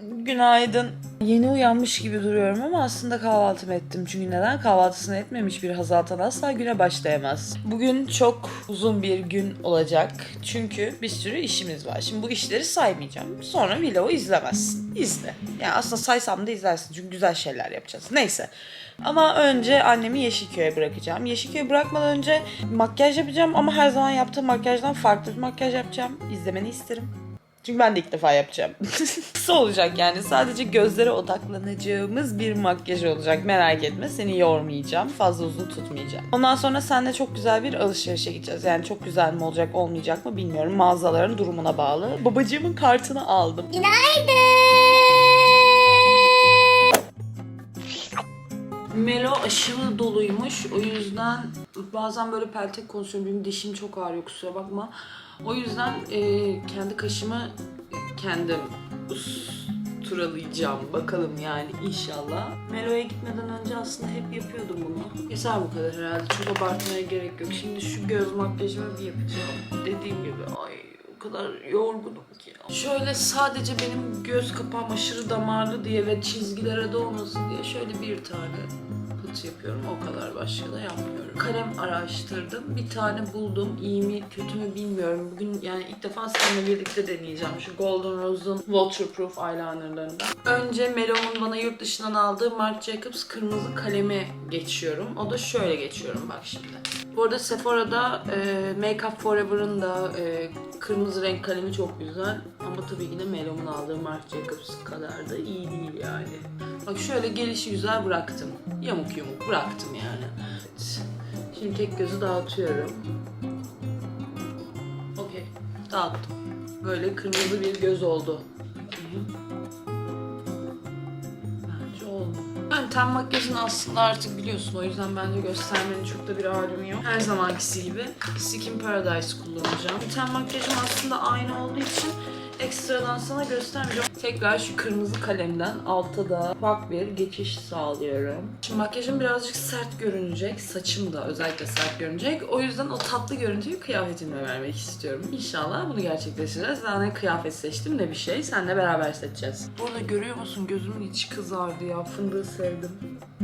Günaydın. Yeni uyanmış gibi duruyorum ama aslında kahvaltımı ettim. Çünkü neden? Kahvaltısını etmemiş bir Hazaltan asla güne başlayamaz. Bugün çok uzun bir gün olacak. Çünkü bir sürü işimiz var. Şimdi bu işleri saymayacağım. Sonra vlogu izlemezsin. İzle. Yani aslında saysam da izlersin. Çünkü güzel şeyler yapacağız. Neyse. Ama önce annemi Yeşilköy'e bırakacağım. Yeşilköy'e bırakmadan önce makyaj yapacağım ama her zaman yaptığım makyajdan farklı bir makyaj yapacağım. İzlemeni isterim. Çünkü ben de ilk defa yapacağım. Kısa olacak yani. Sadece gözlere odaklanacağımız bir makyaj olacak. Merak etme. Seni yormayacağım. Fazla uzun tutmayacağım. Ondan sonra seninle çok güzel bir alışverişe gideceğiz. Yani çok güzel mi olacak olmayacak mı bilmiyorum. Mağazaların durumuna bağlı. Babacığımın kartını aldım. Melo aşırı doluymuş. O yüzden bazen böyle peltek konuşuyorum. Benim dişim çok ağrıyor kusura bakma. O yüzden e, kendi kaşımı kendim turalayacağım. Bakalım yani inşallah. Melo'ya gitmeden önce aslında hep yapıyordum bunu. Yeter bu kadar herhalde. Çok abartmaya gerek yok. Şimdi şu göz makyajımı bir yapacağım. Dediğim gibi ay o kadar yorgunum ki. Şöyle sadece benim göz kapağım aşırı damarlı diye ve çizgilere dolmasın diye şöyle bir tane pıt yapıyorum. O kadar başka da yapmıyorum. Kalem araştırdım. Bir tane buldum. İyi mi kötü mü bilmiyorum. Bugün yani ilk defa seninle birlikte deneyeceğim. Şu Golden Rose'un Waterproof eyelinerlarından. Önce Melo'nun bana yurt dışından aldığı Marc Jacobs kırmızı kalemi geçiyorum. O da şöyle geçiyorum bak şimdi. Bu arada Sephora'da e, Make Up Forever'ın da e, kırmızı renk kalemi çok güzel. Ama tabii ki de Melo'nun aldığı Marc Jacobs kadar da iyi değil yani. Bak şöyle gelişi güzel bıraktım. Yamuk yumuk bıraktım yani. Şimdi tek gözü dağıtıyorum. Okey. Dağıttım. Böyle kırmızı bir göz oldu. Bence oldu. Ben ten makyajını aslında artık biliyorsun o yüzden bence göstermenin çok da bir alemi yok. Her zamankisi gibi Skin Paradise kullanacağım. Ten makyajım aslında aynı olduğu için ekstradan sana göstermeyeceğim. Tekrar şu kırmızı kalemden alta da ufak bir geçiş sağlıyorum. Şimdi makyajım birazcık sert görünecek. Saçım da özellikle sert görünecek. O yüzden o tatlı görüntüyü kıyafetimle vermek istiyorum. İnşallah bunu gerçekleştireceğiz. Daha ne kıyafet seçtim ne bir şey. Seninle beraber seçeceğiz. Burada görüyor musun? Gözümün içi kızardı ya. Fındığı sevdim.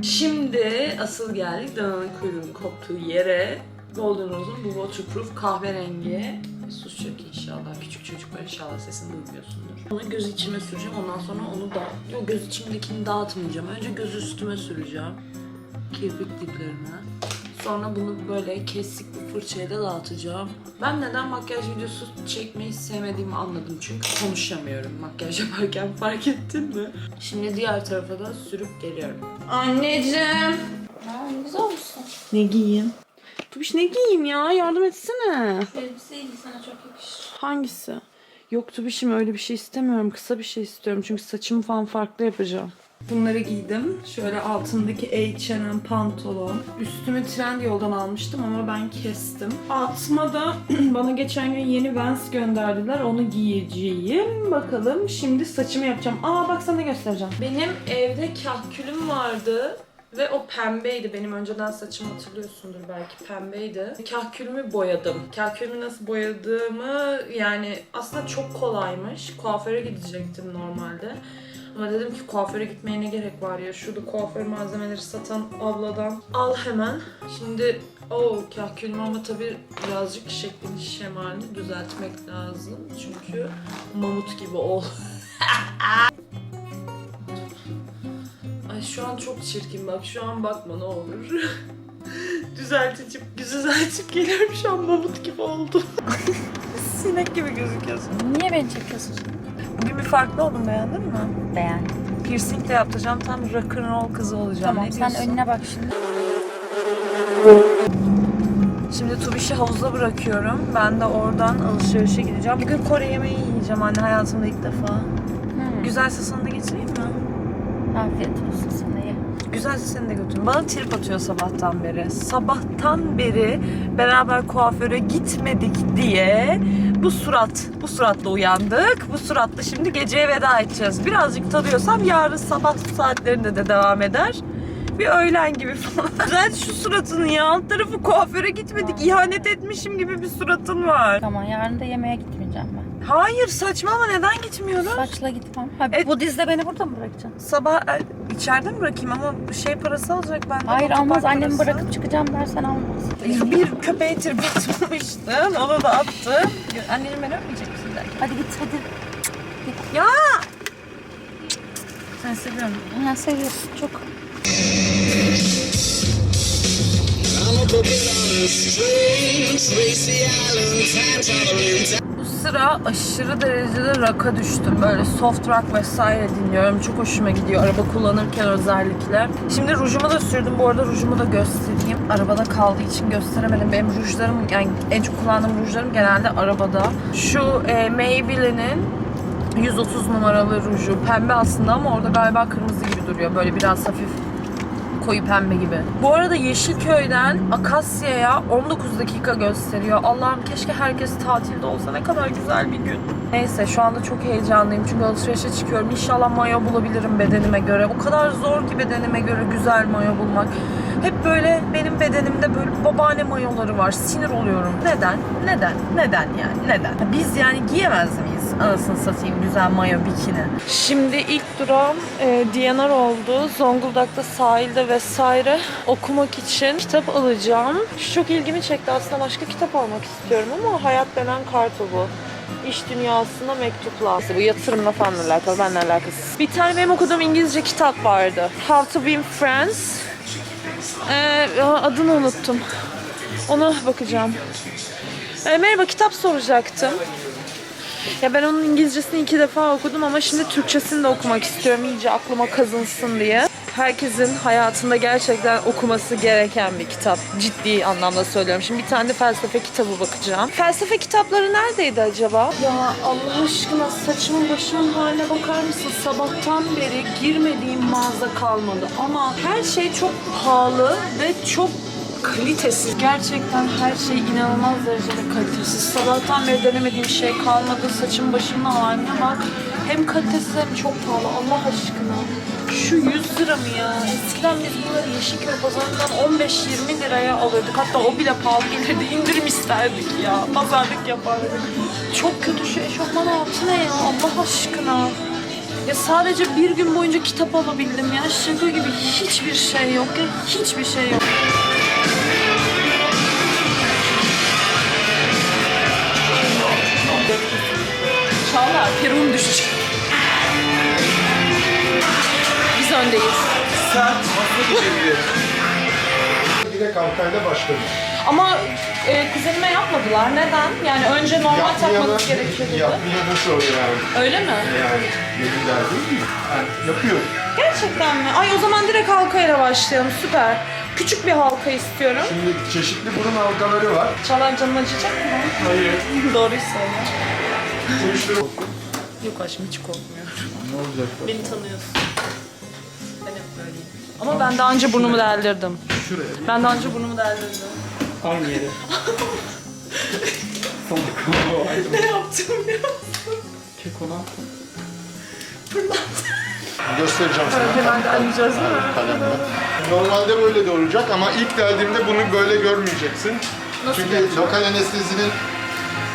Şimdi asıl geldik dananın kuyruğunun koptuğu yere. Golden Rose'un bu waterproof kahverengi. Sus çok inşallah. Küçük çocuklar inşallah sesini duymuyorsundur. Onu göz içime süreceğim. Ondan sonra onu da... Yok göz içimdekini dağıtmayacağım. Önce göz üstüme süreceğim. Kirpik diplerine. Sonra bunu böyle kesik bir fırçayla dağıtacağım. Ben neden makyaj videosu çekmeyi sevmediğimi anladım. Çünkü konuşamıyorum makyaj yaparken fark ettin mi? Şimdi diğer tarafa da sürüp geliyorum. Anneciğim. Aa, ne güzel olmuşsun. Ne giyeyim? Tubiş ne giyeyim ya? Yardım etsene. Elbiseyi giy, sana çok yakışır. Hangisi? Yok Tubiş'im öyle bir şey istemiyorum. Kısa bir şey istiyorum. Çünkü saçımı falan farklı yapacağım. Bunları giydim. Şöyle altındaki H&M pantolon. Üstümü Trendyol'dan almıştım ama ben kestim. Altıma da bana geçen gün yeni Vans gönderdiler. Onu giyeceğim. Bakalım şimdi saçımı yapacağım. Aa bak sana göstereceğim. Benim evde kahkülüm vardı. Ve o pembeydi. Benim önceden saçımı hatırlıyorsundur belki pembeydi. Kahkülümü boyadım. Kahkülümü nasıl boyadığımı yani aslında çok kolaymış. Kuaföre gidecektim normalde. Ama dedim ki kuaföre gitmeye ne gerek var ya. Şurada kuaför malzemeleri satan abladan al hemen. Şimdi o kahkülümü ama tabii birazcık şeklini şemalini düzeltmek lazım. Çünkü mamut gibi ol. Şu an çok çirkin bak. Şu an bakma ne olur. Düzeltip, düzeltip geliyorum şu an mamut gibi oldum. Sinek gibi gözüküyorsun. Niye beni çekiyorsun? Bugün bir farklı oldum beğendin mi? Beğendim. Piercing de yaptıracağım. Tam rock'n'roll kızı olacağım. Tamam ne sen diyorsun? önüne bak şimdi. Şimdi Tubiş'i havuza bırakıyorum. Ben de oradan alışverişe gideceğim. Bugün Kore yemeği yiyeceğim anne hayatımda ilk defa. Hmm. Güzelse sana da getireyim mi? Afiyet olsun sana ye. Güzelse seni de götürün. Bana trip atıyor sabahtan beri. Sabahtan beri beraber kuaföre gitmedik diye bu surat, bu suratla uyandık. Bu suratla şimdi geceye veda edeceğiz. Birazcık tadıyorsam yarın sabah saatlerinde de devam eder. Bir öğlen gibi falan. Düzelt şu suratını ya. Alt tarafı kuaföre gitmedik. İhanet etmişim gibi bir suratın var. Tamam yarın da yemeğe gitmeyeceğim ben. Hayır saçmalama neden gitmiyorsun? Saçla gitmem. Ha, E- bu dizde beni burada mı bırakacaksın? Sabah e, içeride mi bırakayım ama şey parası alacak benden. Hayır otopark almaz annemi parası. bırakıp çıkacağım dersen almaz. Bir köpeği tırbatmıştın. Onu da attım. Annenin beni öpmeyecek misin de? Hadi git hadi. Ya! Sen seviyorum. Ha, seviyorsun çok. Bu sıra aşırı derecede rock'a düştüm. Böyle soft rock vesaire dinliyorum. Çok hoşuma gidiyor araba kullanırken özellikle. Şimdi rujumu da sürdüm. Bu arada rujumu da göstereyim. Arabada kaldığı için gösteremedim. Benim rujlarım yani en çok kullandığım rujlarım genelde arabada. Şu e, Maybelline'in 130 numaralı ruju. Pembe aslında ama orada galiba kırmızı gibi duruyor. Böyle biraz hafif koyu pembe gibi. Bu arada Yeşilköy'den Akasya'ya 19 dakika gösteriyor. Allah'ım keşke herkes tatilde olsa ne kadar güzel bir gün. Neyse şu anda çok heyecanlıyım çünkü alışverişe çıkıyorum. İnşallah mayo bulabilirim bedenime göre. O kadar zor ki bedenime göre güzel mayo bulmak. Hep böyle benim bedenimde böyle babaanne mayoları var. Sinir oluyorum. Neden? Neden? Neden yani? Neden? Biz yani giyemez miyiz? Anasını satayım güzel mayo bikini. Şimdi ilk durağım e, DNR oldu. Zonguldak'ta sahilde vesaire okumak için kitap alacağım. Şu çok ilgimi çekti. Aslında başka kitap almak istiyorum ama Hayat denen kartı bu. İş dünyasına mektuplar. Bu yatırımla falan alakalı, benimle alakası. Bir tane benim okuduğum İngilizce kitap vardı. How to Win Friends. Ee, adını unuttum. Ona bakacağım. Ee, merhaba, kitap soracaktım. Ya ben onun İngilizcesini iki defa okudum ama şimdi Türkçesini de okumak istiyorum iyice aklıma kazınsın diye. Herkesin hayatında gerçekten okuması gereken bir kitap. Ciddi anlamda söylüyorum. Şimdi bir tane de felsefe kitabı bakacağım. Felsefe kitapları neredeydi acaba? Ya Allah aşkına saçımın başımın haline bakar mısın? Sabahtan beri girmediğim mağaza kalmadı. Ama her şey çok pahalı ve çok kalitesiz. Gerçekten her şey inanılmaz derecede kalitesiz. Sabahtan beri denemediğim şey kalmadı. Saçım başımın haline bak. Hem kalitesiz hem çok pahalı. Allah aşkına. Şu 100 lira mı ya? Eskiden biz bunları Yeşilköy pazarından 15-20 liraya alırdık. Hatta o bile pahalı gelirdi. İndirim isterdik ya. Pazarlık yapardık. Çok kötü şu eşofman altı ne ya? Allah aşkına. Ya sadece bir gün boyunca kitap alabildim ya. Şaka gibi hiçbir şey yok ya. Hiçbir şey yok. Öndeyiz. Sen nasıl geçebilir? Direkt arkayla başladı. Ama e, kuzenime yapmadılar. Neden? Yani önce normal takmanız gerekiyordu. Yapmayanı sor yani. Öyle mi? Yani dediler değil mi? Yani yapıyor. Gerçekten mi? Ay o zaman direkt halkayla başlayalım. Süper. Küçük bir halka istiyorum. Şimdi çeşitli burun halkaları var. Çağlar canın acıyacak mı? Hayır. Doğruyu söyle. Uyuşturucu. Yok aşkım hiç korkmuyorum. Ne olacak? Beni tanıyorsun. Ama ben daha önce burnumu deldirdim. Şuraya. Ben daha önce burnumu deldirdim. Aynı yere. ne yaptım ya? Kekona. Göstereceğim sana. Hemen delmeyeceğiz değil mi? kalemle. Normalde böyle de olacak ama ilk deldiğimde bunu böyle görmeyeceksin. Çünkü lokal anestezinin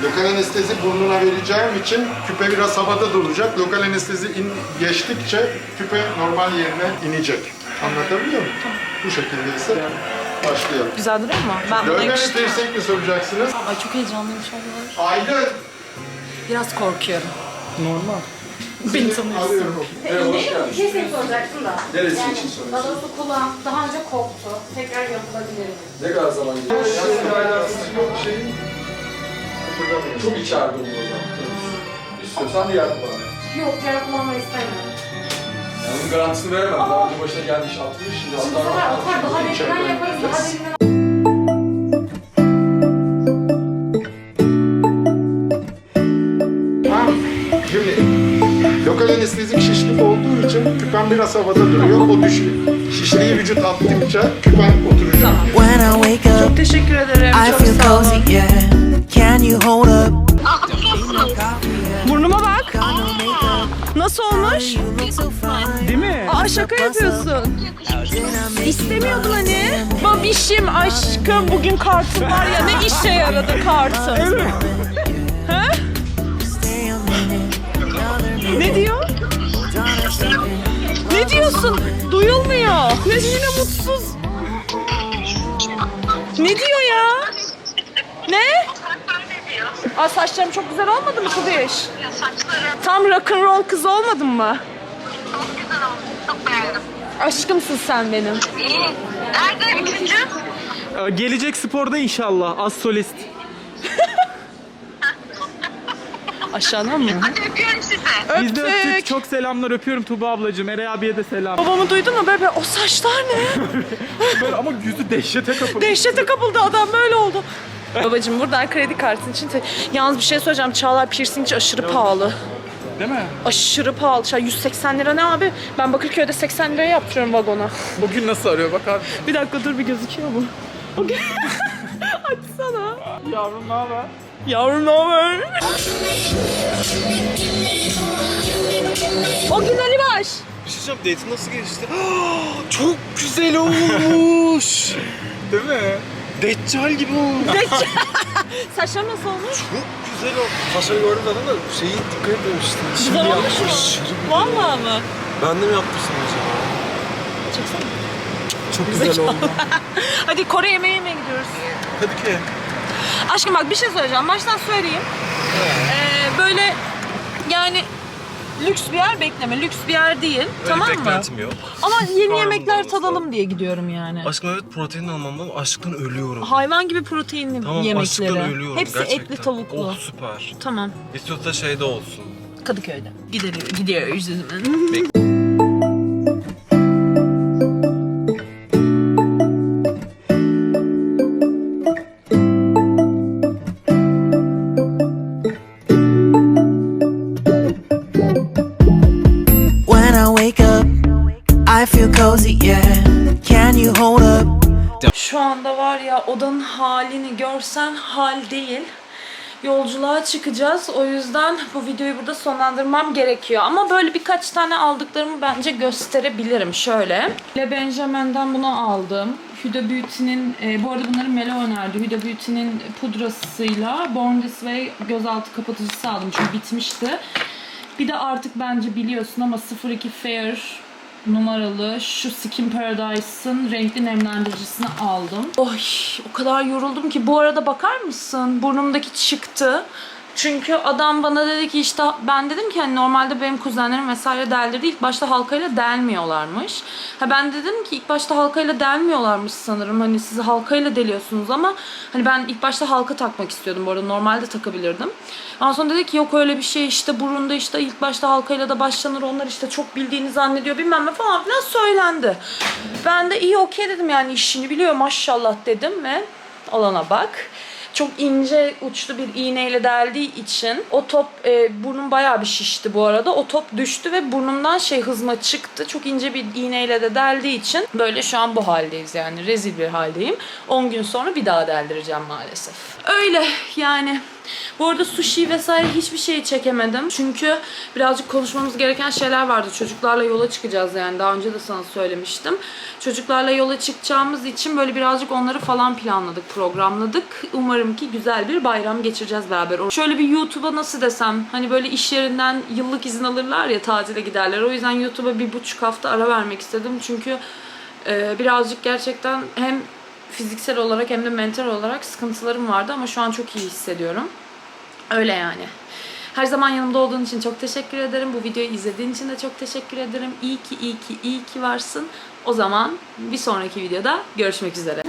lokal anestezi burnuna vereceğim için küpe biraz havada duracak. Lokal anestezi in, geçtikçe küpe normal yerine inecek. Anlatabiliyor muyum? Bu şekilde ise başlayalım. Güzel duruyor mu? Ben buna Dövme yakıştım. istersek mi soracaksınız? Ay çok heyecanlıyım şu an. Aydın. Biraz korkuyorum. Normal. Beni tanıyorsun. Arıyorum. Bir şey seni soracaktım da. Neresi için soruyorsun? Babası kulağım daha önce koptu. Tekrar yapılabilir mi? Ne kadar zaman geçti? Yok şeyin. Çok içeride olur o zaman. İstiyorsan diğer kulağına. Yok yara kullanmayı istemiyorum. Yani bunun garantisini veremem. Daha önce başına gelmiş 60, şimdi Bu sefer hatta atar daha derinden yaparız. Daha derinden Ha, Şimdi lokal anestezik şişlik olduğu için küpen biraz havada duruyor. O düş şişliği vücut attıkça küpen oturacak. When I wake up, Teşekkür ederim. I çok feel sağ olun. cozy, yeah. Can you hold up? Nasıl olmuş? Değil mi? Aa şaka yapıyorsun. İstemiyordun hani. Babişim aşkım bugün kartın var ya ne işe yaradı kartın. Ha? Ne diyor? Ne diyorsun? Duyulmuyor. Ne yine mutsuz. Ne diyor ya? Ne? Aa saçlarım çok güzel olmadı mı Kubiş? Tam rock'n'roll kız olmadın mı? Aşkımsın sen benim. Nerede üçüncü? Ee, Gelecek sporda inşallah az solist. Aşağıdan mı? Hadi öpüyorum sizi. Biz de öptük. Öptük. Çok selamlar öpüyorum Tuba ablacığım. Eray abiye de selam. Babamı duydun mu? Böyle, böyle o saçlar ne? Böyle ama yüzü dehşete kapıldı. Dehşete kapıldı adam böyle oldu. Babacım buradan kredi kartın için te- yalnız bir şey söyleyeceğim. Çağlar piercing aşırı pahalı. Değil mi? Aşırı pahalı. Şey, 180 lira ne abi? Ben Bakırköy'de 80 liraya yaptırıyorum vagona. Bugün nasıl arıyor bakar. Bir dakika dur bir gözüküyor mu? Açsana. Yavrum ne haber? Yavrum ne haber? o gün Ali Baş. Bir şey söyleyeceğim, date'in nasıl geçti? Çok güzel olmuş. Değil mi? Deccal gibi olmuş. Saçlar nasıl olmuş? Çok güzel olmuş. Saçları gördüm zaten da şeyi dikkat etmemiştim. Güzel olmuş mu? Güzel. Vallahi mı? Ben de mi yaptırsam acaba? Çeksene. Çok güzel oldu. Hadi Kore yemeği yemeye gidiyoruz. Hadi ki. Aşkım bak bir şey söyleyeceğim. Baştan söyleyeyim. Ee, böyle yani lüks bir yer bekleme. Lüks bir yer değil. tamam mı? beklentim yok. Ama yeni Karnım yemekler tadalım diye gidiyorum yani. Aşkım evet protein almamdan açlıktan ölüyorum. Hayvan gibi proteinli Tamam açlıktan yemekleri. ölüyorum Hepsi gerçekten. etli tavuklu. Oh süper. Tamam. İstiyorsa şeyde olsun. Kadıköy'de. Gidiyoruz. Gidiyoruz. When Şu anda var ya odanın halini görsen hal değil. Yolculuğa çıkacağız. O yüzden bu videoyu burada sonlandırmam gerekiyor. Ama böyle birkaç tane aldıklarımı bence gösterebilirim. Şöyle. Le Benjamin'den bunu aldım. Huda Beauty'nin, e, bu arada bunları Melo önerdi. Huda Beauty'nin pudrasıyla Born This Way gözaltı kapatıcısı aldım. Çünkü bitmişti. Bir de artık bence biliyorsun ama 02 Fair numaralı şu Skin Paradise'ın renkli nemlendiricisini aldım. Oy o kadar yoruldum ki bu arada bakar mısın burnumdaki çıktı. Çünkü adam bana dedi ki işte ben dedim ki hani normalde benim kuzenlerim vesaire deldirdi. İlk başta halkayla delmiyorlarmış. Ha ben de dedim ki ilk başta halkayla delmiyorlarmış sanırım. Hani sizi halkayla deliyorsunuz ama hani ben ilk başta halka takmak istiyordum bu arada. Normalde takabilirdim. Ondan sonra dedi ki yok öyle bir şey işte burunda işte ilk başta halkayla da başlanır. Onlar işte çok bildiğini zannediyor bilmem ne falan filan söylendi. Ben de iyi okey dedim yani işini biliyor maşallah dedim ve alana bak çok ince uçlu bir iğneyle deldiği için o top e, burnum bayağı bir şişti bu arada. O top düştü ve burnumdan şey hızma çıktı. Çok ince bir iğneyle de deldiği için böyle şu an bu haldeyiz yani rezil bir haldeyim. 10 gün sonra bir daha deldireceğim maalesef. Öyle yani. Bu arada sushi vesaire hiçbir şey çekemedim. Çünkü birazcık konuşmamız gereken şeyler vardı. Çocuklarla yola çıkacağız yani. Daha önce de sana söylemiştim. Çocuklarla yola çıkacağımız için böyle birazcık onları falan planladık, programladık. Umarım ki güzel bir bayram geçireceğiz beraber. Şöyle bir YouTube'a nasıl desem hani böyle iş yerinden yıllık izin alırlar ya tatile giderler. O yüzden YouTube'a bir buçuk hafta ara vermek istedim. Çünkü e, birazcık gerçekten hem fiziksel olarak hem de mental olarak sıkıntılarım vardı ama şu an çok iyi hissediyorum. Öyle yani. Her zaman yanımda olduğun için çok teşekkür ederim. Bu videoyu izlediğin için de çok teşekkür ederim. İyi ki, iyi ki, iyi ki varsın. O zaman bir sonraki videoda görüşmek üzere.